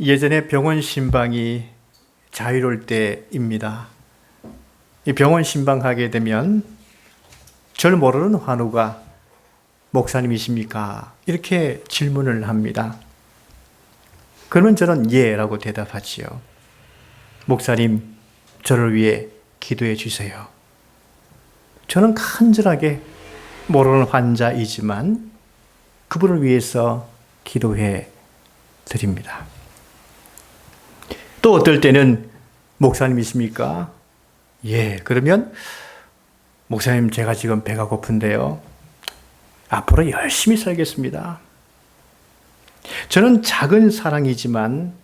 예전에 병원 신방이 자유로울 때입니다. 이 병원 신방하게 되면 절 모르는 환우가 목사님이십니까? 이렇게 질문을 합니다. 그러면 저는 예라고 대답하지요. 목사님, 저를 위해 기도해 주세요. 저는 간절하게 모르는 환자이지만 그분을 위해서 기도해 드립니다. 또 어떨 때는 목사님이십니까? 예, 그러면 목사님 제가 지금 배가 고픈데요. 앞으로 열심히 살겠습니다. 저는 작은 사랑이지만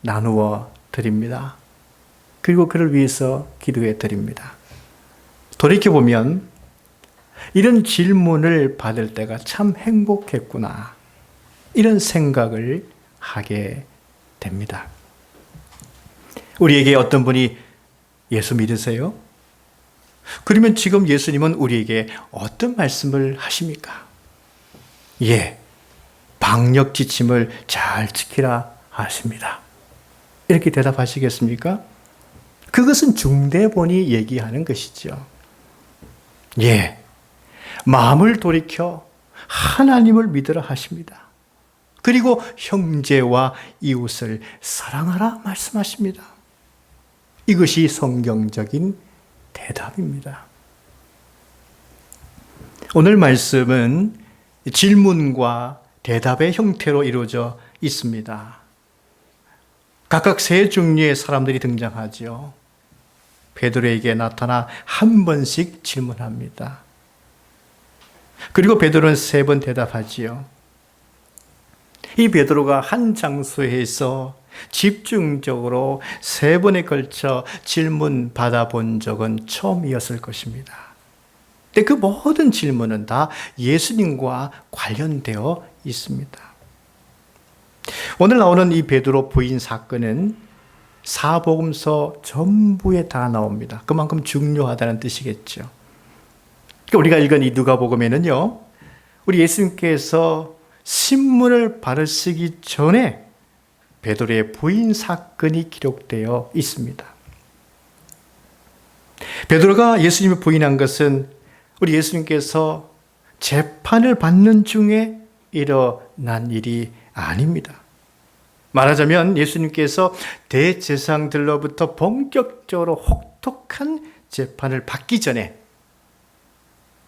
나누어 드립니다. 그리고 그를 위해서 기도해 드립니다. 돌이켜보면 이런 질문을 받을 때가 참 행복했구나. 이런 생각을 하게 됩니다. 우리에게 어떤 분이 예수 믿으세요? 그러면 지금 예수님은 우리에게 어떤 말씀을 하십니까? 예, 방역 지침을 잘 지키라 하십니다. 이렇게 대답하시겠습니까? 그것은 중대본이 얘기하는 것이죠. 예, 마음을 돌이켜 하나님을 믿으라 하십니다. 그리고 형제와 이웃을 사랑하라 말씀하십니다. 이것이 성경적인 대답입니다. 오늘 말씀은 질문과 대답의 형태로 이루어져 있습니다. 각각 세 종류의 사람들이 등장하죠. 베드로에게 나타나 한 번씩 질문합니다. 그리고 베드로는 세 번 대답하지요. 이 베드로가 한 장소에서 집중적으로 세 번에 걸쳐 질문 받아본 적은 처음이었을 것입니다. 근데 그 모든 질문은 다 예수님과 관련되어 있습니다. 오늘 나오는 이 베드로 부인 사건은 사복음서 전부에 다 나옵니다. 그만큼 중요하다는 뜻이겠죠. 그러니까 우리가 읽은 이 누가복음에는요. 우리 예수님께서 신문을 바르시기 전에 베드로의 부인 사건이 기록되어 있습니다. 베드로가 예수님을 부인한 것은 우리 예수님께서 재판을 받는 중에 일어난 일이 아닙니다. 말하자면 예수님께서 대제상들로부터 본격적으로 혹독한 재판을 받기 전에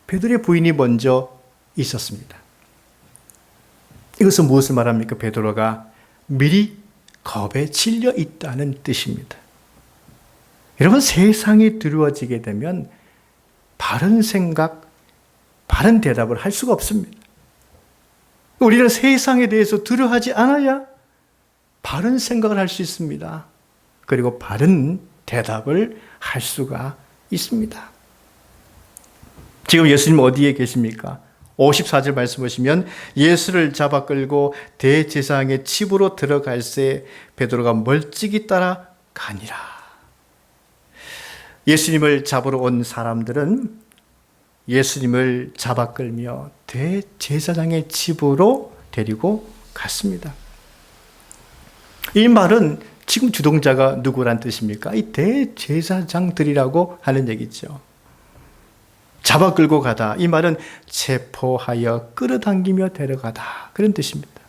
베드로의 부인이 먼저 있었습니다. 이것은 무엇을 말합니까? 베드로가 미리 겁에 질려 있다는 뜻입니다. 여러분 세상이 두려워지게 되면 바른 생각, 바른 대답을 할 수가 없습니다. 우리는 세상에 대해서 두려워하지 않아야 바른 생각을 할 수 있습니다. 그리고 바른 대답을 할 수가 있습니다. 지금 예수님 어디에 계십니까? 54절 말씀 보시면 예수를 잡아 끌고 대제사장의 집으로 들어갈 새 베드로가 멀찍이 따라 가니라. 예수님을 잡으러 온 사람들은 예수님을 잡아 끌며 대제사장의 집으로 데리고 갔습니다. 이 말은 지금 주동자가 누구란 뜻입니까? 이 대제사장들이라고 하는 얘기죠. 잡아 끌고 가다. 이 말은 체포하여 끌어당기며 데려가다. 그런 뜻입니다.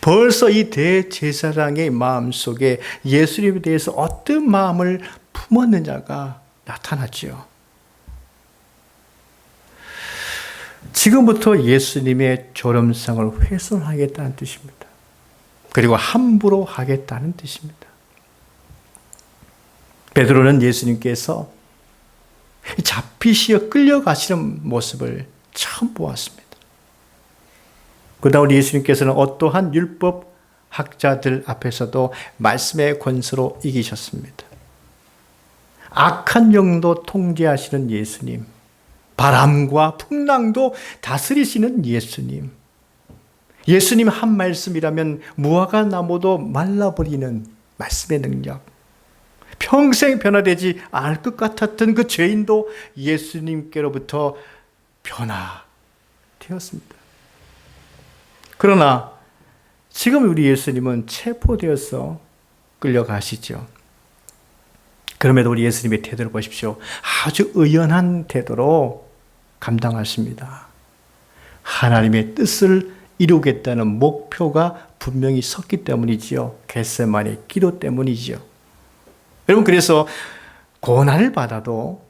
벌써 이 대제사장의 마음 속에 예수님에 대해서 어떤 마음을 품었느냐가 나타났지요. 지금부터 예수님의 졸음성을 훼손하겠다는 뜻입니다. 그리고 함부로 하겠다는 뜻입니다. 베드로는 예수님께서 잡히시어 끌려가시는 모습을 처음 보았습니다. 우리 예수님께서는 어떠한 율법 학자들 앞에서도 말씀의 권수로 이기셨습니다. 악한 영도 통제하시는 예수님, 바람과 풍랑도 다스리시는 예수님, 예수님 한 말씀이라면 무화과 나무도 말라버리는 말씀의 능력, 평생 변화되지 않을 것 같았던 그 죄인도 예수님께로부터 변화되었습니다. 그러나 지금 우리 예수님은 체포되어서 끌려가시죠. 그럼에도 우리 예수님의 태도를 보십시오. 아주 의연한 태도로 감당하십니다. 하나님의 뜻을 이루겠다는 목표가 분명히 섰기 때문이지요. 겟세만의 기도 때문이지요. 여러분 그래서 고난을 받아도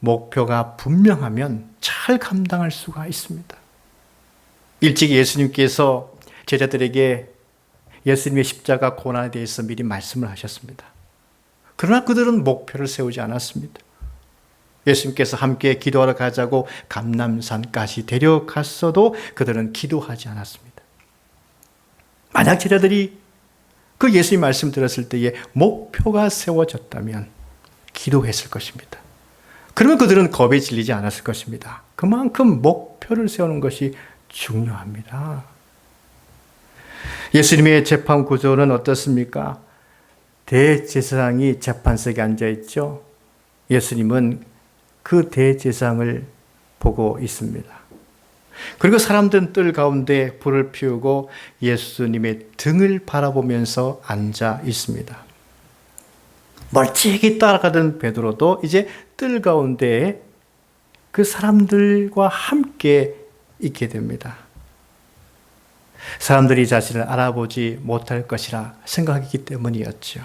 목표가 분명하면 잘 감당할 수가 있습니다. 일찍 예수님께서 제자들에게 예수님의 십자가 고난에 대해서 미리 말씀을 하셨습니다. 그러나 그들은 목표를 세우지 않았습니다. 예수님께서 함께 기도하러 가자고 감남산까지 데려갔어도 그들은 기도하지 않았습니다. 만약 제자들이 그 예수님 말씀 들었을 때에 목표가 세워졌다면 기도했을 것입니다. 그러면 그들은 겁에 질리지 않았을 것입니다. 그만큼 목표를 세우는 것이 중요합니다. 예수님의 재판 구조는 어떻습니까? 대제사장이 재판석에 앉아 있죠. 예수님은 그 대제사장을 보고 있습니다. 그리고 사람들은 뜰 가운데 불을 피우고 예수님의 등을 바라보면서 앉아 있습니다. 멀찍이 따라가던 베드로도 이제 뜰 가운데 그 사람들과 함께 있게 됩니다. 사람들이 자신을 알아보지 못할 것이라 생각했기 때문이었죠.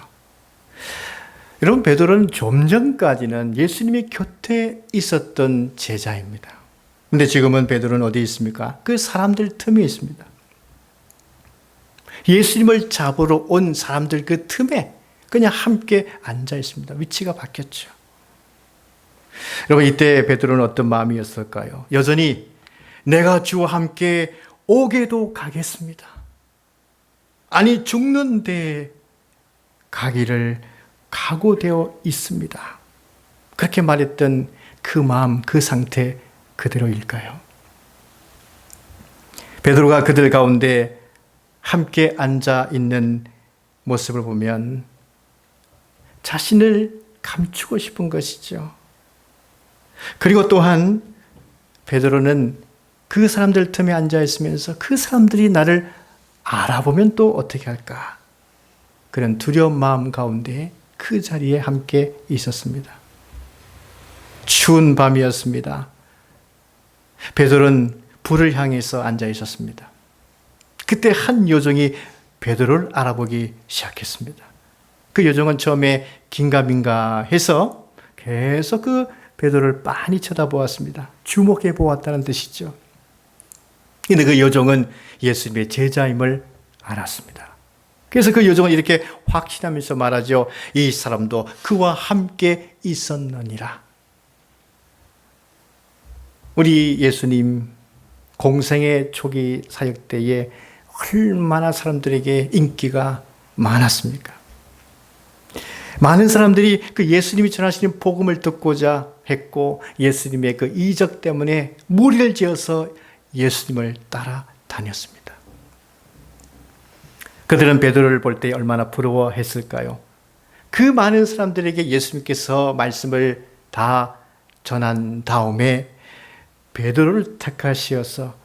여러분 베드로는 좀 전까지는 예수님의 곁에 있었던 제자입니다. 근데 지금은 베드로는 어디 있습니까? 그 사람들 틈에 있습니다. 예수님을 잡으러 온 사람들 그 틈에 그냥 함께 앉아 있습니다. 위치가 바뀌었죠. 여러분 이때 베드로는 어떤 마음이었을까요? 여전히 내가 주와 함께 오게도 가겠습니다. 아니 죽는 데 가기를 각오되어 있습니다. 그렇게 말했던 그 마음, 그 상태 그대로일까요? 베드로가 그들 가운데 함께 앉아 있는 모습을 보면 자신을 감추고 싶은 것이죠. 그리고 또한 베드로는 그 사람들 틈에 앉아 있으면서 그 사람들이 나를 알아보면 또 어떻게 할까? 그런 두려운 마음 가운데 그 자리에 함께 있었습니다. 추운 밤이었습니다. 베드로는 불을 향해서 앉아 있었습니다. 그때 한 요정이 베드로를 알아보기 시작했습니다. 그 요정은 처음에 긴가민가 해서 계속 그 베드로를 빤히 쳐다보았습니다. 주목해 보았다는 뜻이죠. 근데 그 요정은 예수님의 제자임을 알았습니다. 그래서 그 요정은 이렇게 확신하면서 말하죠. 이 사람도 그와 함께 있었느니라. 우리 예수님 공생의 초기 사역 때에 얼마나 사람들에게 인기가 많았습니까? 많은 사람들이 그 예수님이 전하시는 복음을 듣고자 했고 예수님의 그 이적 때문에 무리를 지어서 예수님을 따라 다녔습니다. 그들은 베드로를 볼 때 얼마나 부러워했을까요? 그 많은 사람들에게 예수님께서 말씀을 다 전한 다음에 베드로를 택하시어서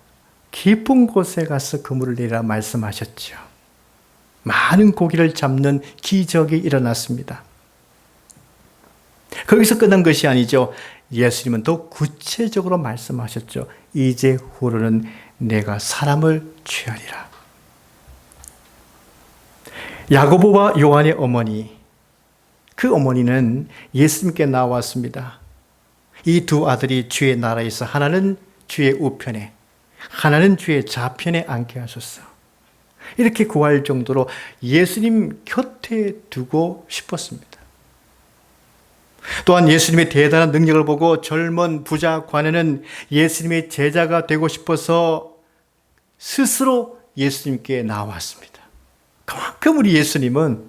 깊은 곳에 가서 그물을 내라 말씀하셨죠. 많은 고기를 잡는 기적이 일어났습니다. 거기서 끝난 것이 아니죠. 예수님은 더 구체적으로 말씀하셨죠. 이제 후로는 내가 사람을 취하리라. 야고보와 요한의 어머니, 그 어머니는 예수님께 나왔습니다. 이 두 아들이 주의 나라에서 하나는 주의 우편에, 하나는 주의 좌편에 앉게 하소서. 이렇게 구할 정도로 예수님 곁에 두고 싶었습니다. 또한 예수님의 대단한 능력을 보고 젊은 부자 관에는 예수님의 제자가 되고 싶어서 스스로 예수님께 나왔습니다. 그만큼 우리 예수님은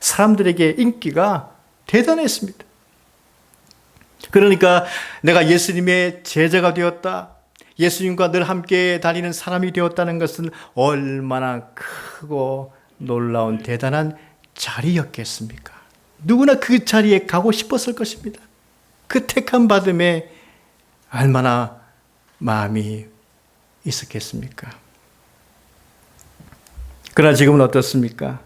사람들에게 인기가 대단했습니다. 그러니까 내가 예수님의 제자가 되었다. 예수님과 늘 함께 다니는 사람이 되었다는 것은 얼마나 크고 놀라운 대단한 자리였겠습니까? 누구나 그 자리에 가고 싶었을 것입니다. 그 택함 받음에 얼마나 마음이 있었겠습니까? 그러나 지금은 어떻습니까?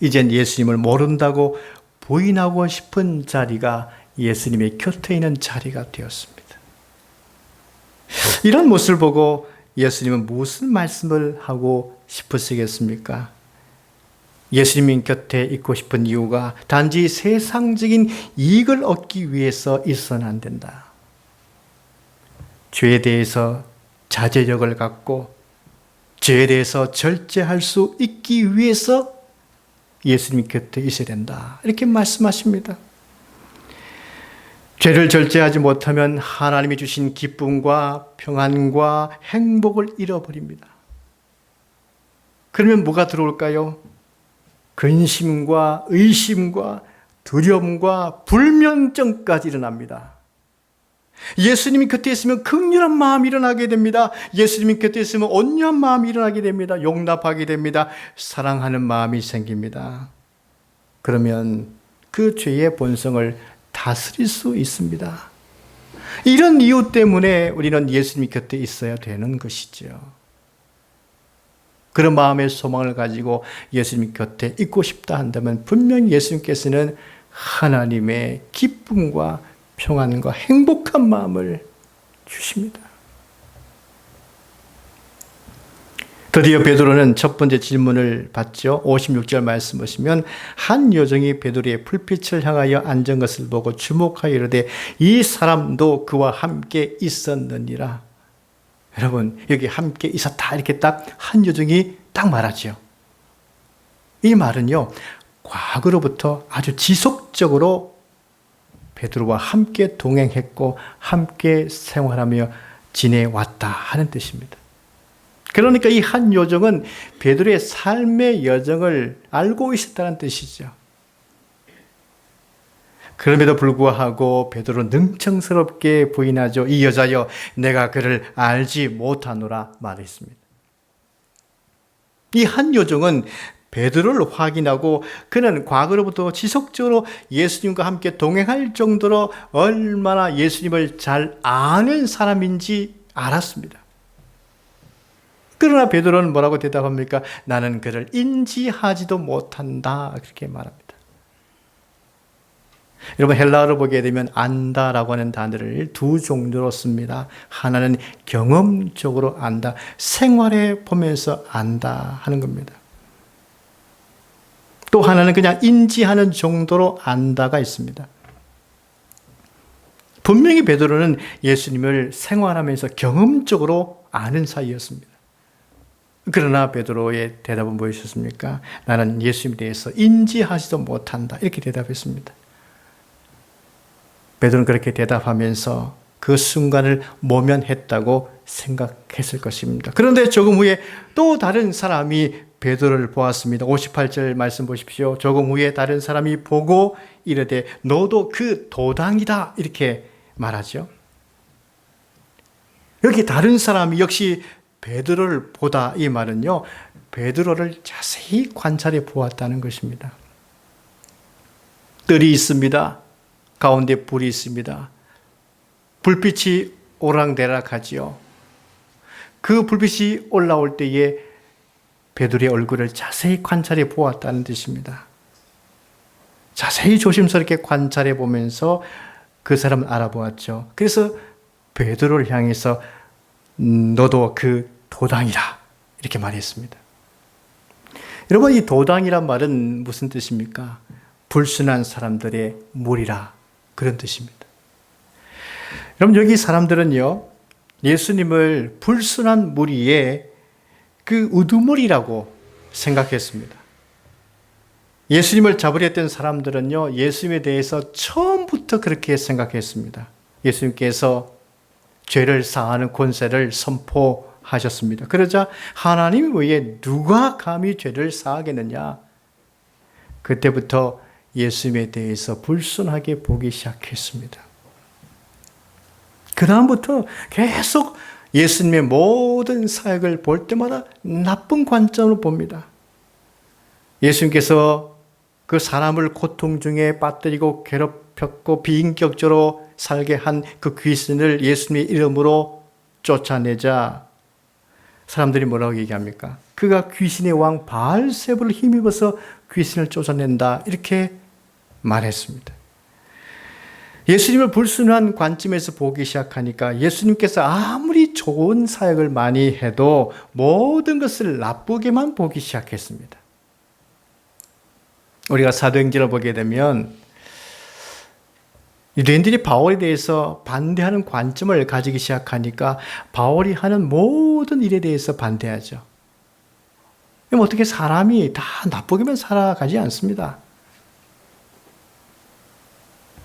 이젠 예수님을 모른다고 부인하고 싶은 자리가 예수님의 곁에 있는 자리가 되었습니다. 이런 모습을 보고 예수님은 무슨 말씀을 하고 싶으시겠습니까? 예수님 곁에 있고 싶은 이유가 단지 세상적인 이익을 얻기 위해서 있어는 안 된다. 죄에 대해서 자제력을 갖고 죄에 대해서 절제할 수 있기 위해서 예수님 곁에 있어야 된다. 이렇게 말씀하십니다. 죄를 절제하지 못하면 하나님이 주신 기쁨과 평안과 행복을 잃어버립니다. 그러면 뭐가 들어올까요? 근심과 의심과 두려움과 불면증까지 일어납니다. 예수님이 곁에 있으면 극렬한 마음이 일어나게 됩니다. 예수님이 곁에 있으면 온유한 마음이 일어나게 됩니다. 용납하게 됩니다. 사랑하는 마음이 생깁니다. 그러면 그 죄의 본성을 다스릴 수 있습니다. 이런 이유 때문에 우리는 예수님 곁에 있어야 되는 것이죠. 그런 마음의 소망을 가지고 예수님 곁에 있고 싶다 한다면 분명히 예수님께서는 하나님의 기쁨과 평안과 행복한 마음을 주십니다. 드디어 베드로는 첫 번째 질문을 받죠. 56절 말씀 보시면 한 여종이 베드로의 불빛을 향하여 앉은 것을 보고 주목하여 이르되 이 사람도 그와 함께 있었느니라. 여러분 여기 함께 있었다 이렇게 딱 한 여종이 딱 말하죠. 이 말은요 과거로부터 아주 지속적으로 베드로와 함께 동행했고 함께 생활하며 지내왔다 하는 뜻입니다. 그러니까 이 한 요정은 베드로의 삶의 여정을 알고 있었다는 뜻이죠. 그럼에도 불구하고 베드로 능청스럽게 부인하죠. 이 여자여 내가 그를 알지 못하노라 말했습니다. 이 한 요정은 베드로를 확인하고 그는 과거로부터 지속적으로 예수님과 함께 동행할 정도로 얼마나 예수님을 잘 아는 사람인지 알았습니다. 그러나 베드로는 뭐라고 대답합니까? 나는 그를 인지하지도 못한다. 그렇게 말합니다. 여러분 헬라어로 보게 되면 안다라고 하는 단어를 두 종류로 씁니다. 하나는 경험적으로 안다. 생활해 보면서 안다 하는 겁니다. 또 하나는 그냥 인지하는 정도로 안다가 있습니다. 분명히 베드로는 예수님을 생활하면서 경험적으로 아는 사이였습니다. 그러나 베드로의 대답은 무엇이었습니까? 나는 예수님에 대해서 인지하지도 못한다. 이렇게 대답했습니다. 베드로는 그렇게 대답하면서 그 순간을 모면했다고 생각했을 것입니다. 그런데 조금 후에 또 다른 사람이 베드로를 보았습니다. 58절 말씀 보십시오. 조금 후에 다른 사람이 보고 이르되 너도 그 도당이다 이렇게 말하죠. 여기 다른 사람이 역시 베드로를 보다 이 말은요. 베드로를 자세히 관찰해 보았다는 것입니다. 뜰이 있습니다. 가운데 불이 있습니다. 불빛이 오랑대락하지요. 그 불빛이 올라올 때에 베드로의 얼굴을 자세히 관찰해 보았다는 뜻입니다. 자세히 조심스럽게 관찰해 보면서 그 사람을 알아보았죠. 그래서 베드로를 향해서 음, 너도 그 도당이라 이렇게 말했습니다. 여러분 이 도당이란 말은 무슨 뜻입니까? 불순한 사람들의 무리라 그런 뜻입니다. 여러분 여기 사람들은요 예수님을 불순한 무리의 그 우두머리라고 생각했습니다. 예수님을 잡으려 했던 사람들은요 예수님에 대해서 처음부터 그렇게 생각했습니다. 예수님께서 죄를 사하는 권세를 선포 하셨습니다. 그러자 하나님 외에 누가 감히 죄를 사하겠느냐? 그때부터 예수님에 대해서 불순하게 보기 시작했습니다. 그 다음부터 계속 예수님의 모든 사역을 볼 때마다 나쁜 관점으로 봅니다. 예수님께서 그 사람을 고통 중에 빠뜨리고 괴롭혔고 비인격적으로 살게 한 그 귀신을 예수님의 이름으로 쫓아내자 사람들이 뭐라고 얘기합니까? 그가 귀신의 왕 바알세부를 힘입어서 귀신을 쫓아낸다. 이렇게 말했습니다. 예수님을 불순한 관점에서 보기 시작하니까 예수님께서 아무리 좋은 사역을 많이 해도 모든 것을 나쁘게만 보기 시작했습니다. 우리가 사도행전을 보게 되면 유대인들이 바울에 대해서 반대하는 관점을 가지기 시작하니까 바울이 하는 모든 일에 대해서 반대하죠. 어떻게 사람이 다 나쁘게만 살아가지 않습니다.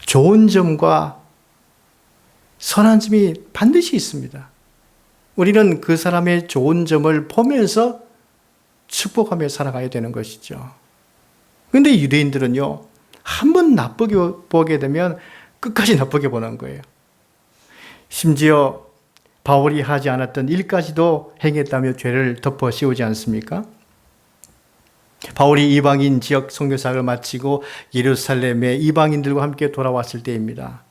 좋은 점과 선한 점이 반드시 있습니다. 우리는 그 사람의 좋은 점을 보면서 축복하며 살아가야 되는 것이죠. 근데 유대인들은요, 한 번 나쁘게 보게 되면 끝까지 나쁘게 보는 거예요. 심지어 바울이 하지 않았던 일까지도 행했다며 죄를 덮어 씌우지 않습니까? 바울이 이방인 지역 선교사를 마치고 예루살렘에 이방인들과 함께 돌아왔을 때입니다.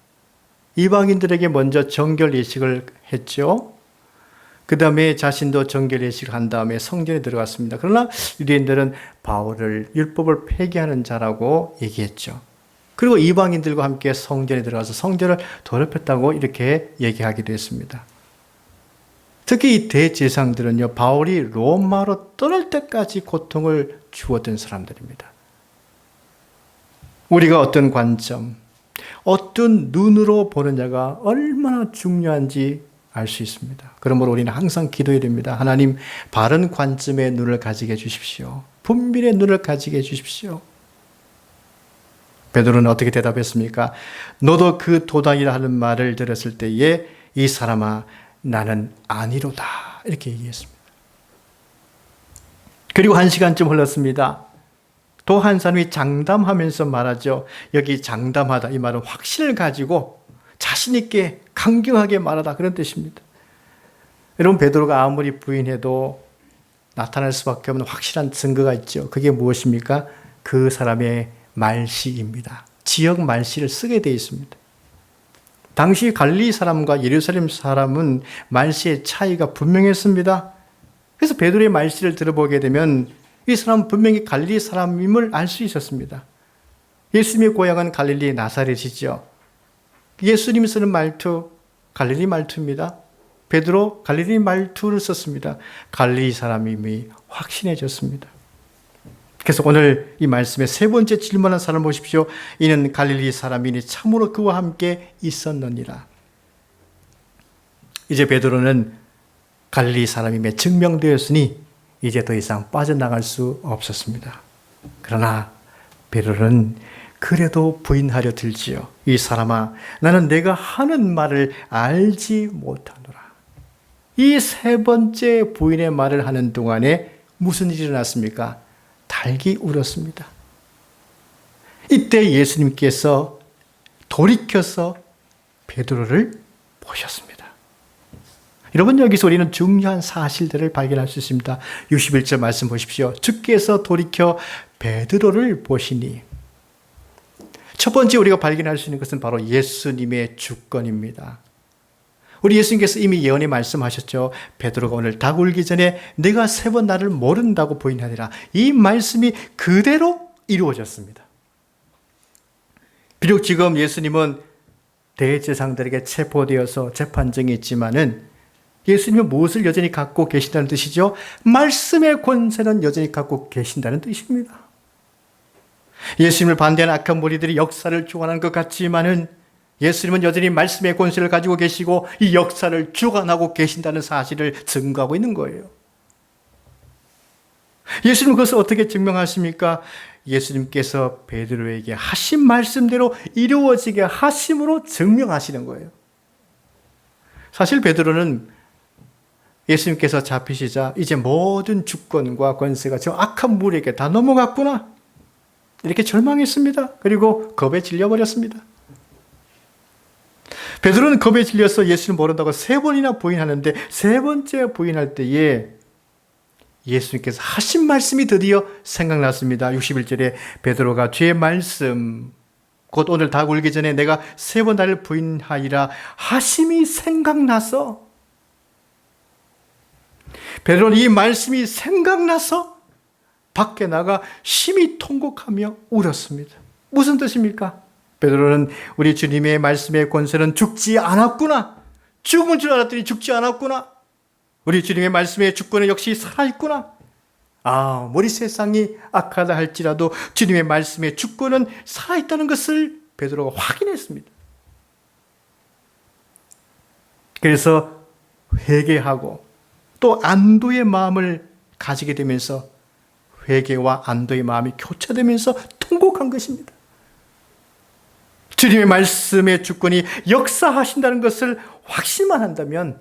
이방인들에게 먼저 정결 예식을 했죠. 그 다음에 자신도 정결 예식을 한 다음에 성전에 들어갔습니다. 그러나 유대인들은 바울을 율법을 폐기하는 자라고 얘기했죠. 그리고 이방인들과 함께 성전에 들어가서 성전을 더럽혔다고 이렇게 얘기하기도 했습니다. 특히 이 대제상들은요, 바울이 로마로 떠날 때까지 고통을 주었던 사람들입니다. 우리가 어떤 관점, 어떤 눈으로 보느냐가 얼마나 중요한지 알 수 있습니다. 그러므로 우리는 항상 기도해야 됩니다. 하나님, 바른 관점의 눈을 가지게 해주십시오. 분별의 눈을 가지게 해주십시오. 베드로는 어떻게 대답했습니까? 너도 그 도당이라 하는 말을 들었을 때에 이 사람아 나는 아니로다. 이렇게 얘기했습니다. 그리고 한 시간쯤 흘렀습니다. 또 한 사람이 장담하면서 말하죠. 여기 장담하다. 이 말은 확신을 가지고 자신 있게 강경하게 말하다. 그런 뜻입니다. 여러분, 베드로가 아무리 부인해도 나타날 수밖에 없는 확실한 증거가 있죠. 그게 무엇입니까? 그 사람의 말씨입니다. 지역 말씨를 쓰게 되어 있습니다. 당시 갈리 사람과 예루살렘 사람은 말씨의 차이가 분명했습니다. 그래서 베드로의 말씨를 들어보게 되면 이 사람은 분명히 갈릴리 사람임을 알 수 있었습니다. 예수님의 고향은 갈릴리 나사렛이죠. 예수님이 쓰는 말투 갈릴리 말투입니다. 베드로 갈릴리 말투를 썼습니다. 갈릴리 사람임이 확신해졌습니다. 그래서 오늘 이 말씀의 세 번째 질문한 사람 보십시오. 이는 갈릴리 사람이니 참으로 그와 함께 있었느니라. 이제 베드로는 갈릴리 사람임에 증명되었으니 이제 더 이상 빠져나갈 수 없었습니다. 그러나 베드로는 그래도 부인하려 들지요. 이 사람아, 나는 내가 하는 말을 알지 못하노라. 이 세 번째 부인의 말을 하는 동안에 무슨 일이 일어났습니까? 달기 울었습니다. 이때 예수님께서 돌이켜서 베드로를 보셨습니다. 여러분 여기서 우리는 중요한 사실들을 발견할 수 있습니다. 61절 말씀 보십시오. 주께서 돌이켜 베드로를 보시니 첫 번째 우리가 발견할 수 있는 것은 바로 예수님의 주권입니다. 우리 예수님께서 이미 예언에 말씀하셨죠. 베드로가 오늘 닭 울기 전에 내가 세 번 나를 모른다고 보인하니라. 이 말씀이 그대로 이루어졌습니다. 비록 지금 예수님은 대제상들에게 체포되어서 재판정이 있지만은 예수님은 무엇을 여전히 갖고 계신다는 뜻이죠? 말씀의 권세는 여전히 갖고 계신다는 뜻입니다. 예수님을 반대하는 악한 무리들이 역사를 주관하는 것 같지만은 예수님은 여전히 말씀의 권세를 가지고 계시고 이 역사를 주관하고 계신다는 사실을 증거하고 있는 거예요. 예수님 그것을 어떻게 증명하십니까? 예수님께서 베드로에게 하신 말씀대로 이루어지게 하심으로 증명하시는 거예요. 사실 베드로는 예수님께서 잡히시자 이제 모든 주권과 권세가 저 악한 무리에게 다 넘어갔구나. 이렇게 절망했습니다. 그리고 겁에 질려버렸습니다. 베드로는 겁에 질려서 예수를 모른다고 세 번이나 부인하는데 세 번째 부인할 때에 예수님께서 하신 말씀이 드디어 생각났습니다. 61절에 베드로가 주의 말씀 곧 오늘 다 울기 전에 내가 세 번 나를 부인하리라 하심이 생각나서 베드로는 이 말씀이 생각나서 밖에 나가 심히 통곡하며 울었습니다. 무슨 뜻입니까? 베드로는 우리 주님의 말씀의 권세는 죽지 않았구나. 죽은 줄 알았더니 죽지 않았구나. 우리 주님의 말씀의 주권은 역시 살아있구나. 아, 머리 세상이 악하다 할지라도 주님의 말씀의 주권은 살아있다는 것을 베드로가 확인했습니다. 그래서 회개하고 또 안도의 마음을 가지게 되면서 회개와 안도의 마음이 교차되면서 통곡한 것입니다. 주님의 말씀의 주권이 역사하신다는 것을 확신만 한다면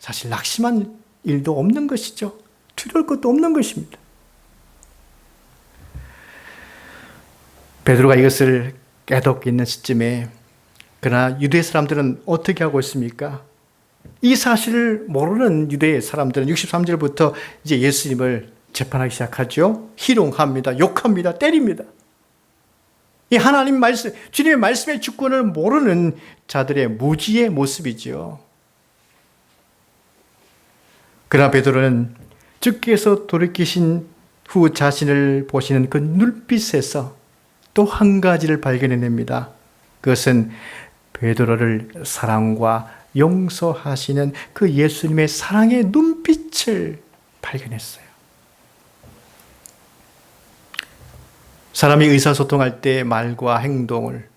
사실 낙심한 일도 없는 것이죠. 두려울 것도 없는 것입니다. 베드로가 이것을 깨닫고 있는 시점에 그러나 유대 사람들은 어떻게 하고 있습니까? 이 사실을 모르는 유대 사람들은 63절부터 이제 예수님을 재판하기 시작하죠. 희롱합니다. 욕합니다. 때립니다. 이 하나님 말씀, 주님의 말씀의 주권을 모르는 자들의 무지의 모습이지요. 그러나 베드로는 주께서 돌이키신 후 자신을 보시는 그 눈빛에서 또 한 가지를 발견해냅니다. 그것은 베드로를 사랑과 용서하시는 그 예수님의 사랑의 눈빛을 발견했어요. 사람이 의사소통할 때 말과 행동을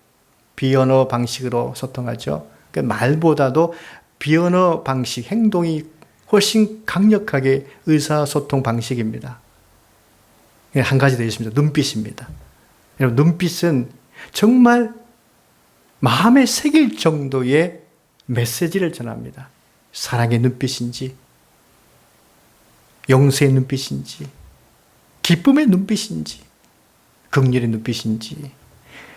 비언어 방식으로 소통하죠. 그 말보다도 비언어 방식, 행동이 훨씬 강력하게 의사소통 방식입니다. 한 가지 더 있습니다. 눈빛입니다. 여러분, 눈빛은 정말 마음에 새길 정도의 메시지를 전합니다. 사랑의 눈빛인지, 용서의 눈빛인지, 기쁨의 눈빛인지, 극렬의 눈빛인지.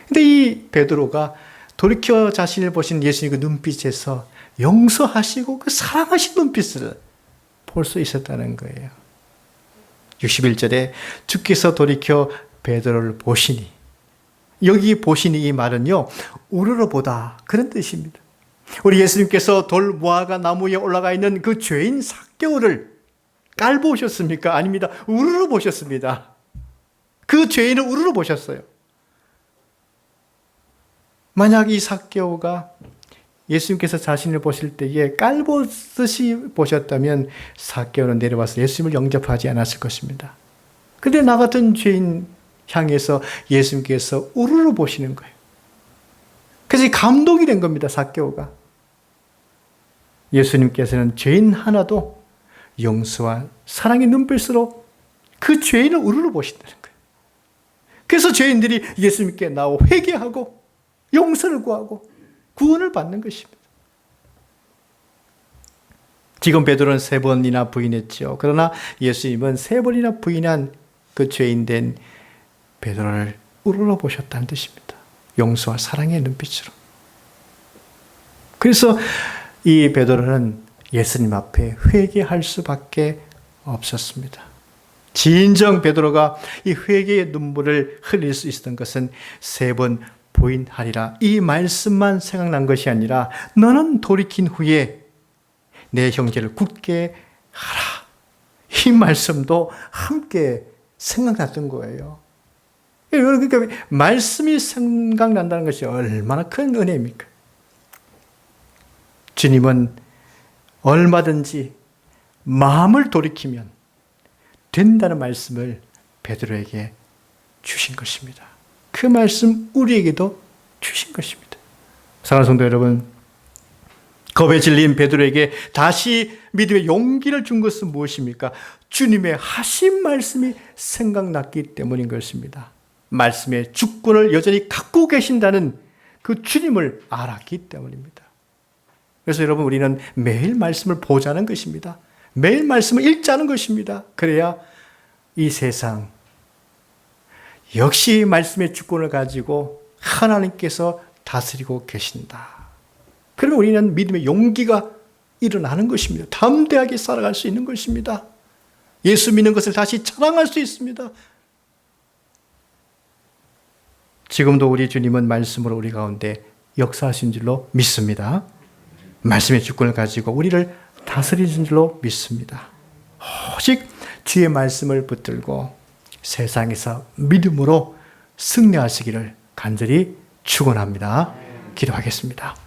근데 이 베드로가 돌이켜 자신을 보신 예수님 그 눈빛에서 용서하시고 그 사랑하신 눈빛을 볼 수 있었다는 거예요. 61절에 주께서 돌이켜 베드로를 보시니 여기 보시니 이 말은요 우러러 보다 그런 뜻입니다. 우리 예수님께서 돌 무화과 나무에 올라가 있는 그 죄인 사개오를 깔보셨습니까? 아닙니다. 우러러 보셨습니다. 그 죄인을 우르르 보셨어요. 만약 이 사개오가 예수님께서 자신을 보실 때에 깔보듯이 보셨다면 사개오는 내려와서 예수님을 영접하지 않았을 것입니다. 근데 나 같은 죄인 향해서 예수님께서 우르르 보시는 거예요. 그래서 감동이 된 겁니다, 사개오가. 예수님께서는 죄인 하나도 용서와 사랑의 눈빛으로 그 죄인을 우르르 보신다는 거예요. 그래서 죄인들이 예수님께 나와 회개하고 용서를 구하고 구원을 받는 것입니다. 지금 베드로는 세 번이나 부인했죠. 그러나 예수님은 세 번이나 부인한 그 죄인 된 베드로를 우러러 보셨다는 뜻입니다. 용서와 사랑의 눈빛으로. 그래서 이 베드로는 예수님 앞에 회개할 수밖에 없었습니다. 진정 베드로가 이 회개의 눈물을 흘릴 수 있었던 것은 세번 부인하리라 이 말씀만 생각난 것이 아니라 너는 돌이킨 후에 내 형제를 굳게 하라 이 말씀도 함께 생각났던 거예요. 그러니까 말씀이 생각난다는 것이 얼마나 큰 은혜입니까? 주님은 얼마든지 마음을 돌이키면 된다는 말씀을 베드로에게 주신 것입니다. 그 말씀 우리에게도 주신 것입니다. 사랑하는 성도 여러분, 겁에 질린 베드로에게 다시 믿음의 용기를 준 것은 무엇입니까? 주님의 하신 말씀이 생각났기 때문인 것입니다. 말씀의 주권을 여전히 갖고 계신다는 그 주님을 알았기 때문입니다. 그래서 여러분 우리는 매일 말씀을 보자는 것입니다. 매일 말씀을 읽자는 것입니다. 그래야 이 세상 역시 말씀의 주권을 가지고 하나님께서 다스리고 계신다. 그러면 우리는 믿음의 용기가 일어나는 것입니다. 담대하게 살아갈 수 있는 것입니다. 예수 믿는 것을 다시 자랑할 수 있습니다. 지금도 우리 주님은 말씀으로 우리 가운데 역사하신 줄로 믿습니다. 말씀의 주권을 가지고 우리를 다스리신 줄로 믿습니다. 오직 주의 말씀을 붙들고 세상에서 믿음으로 승리하시기를 간절히 축원합니다. 기도하겠습니다.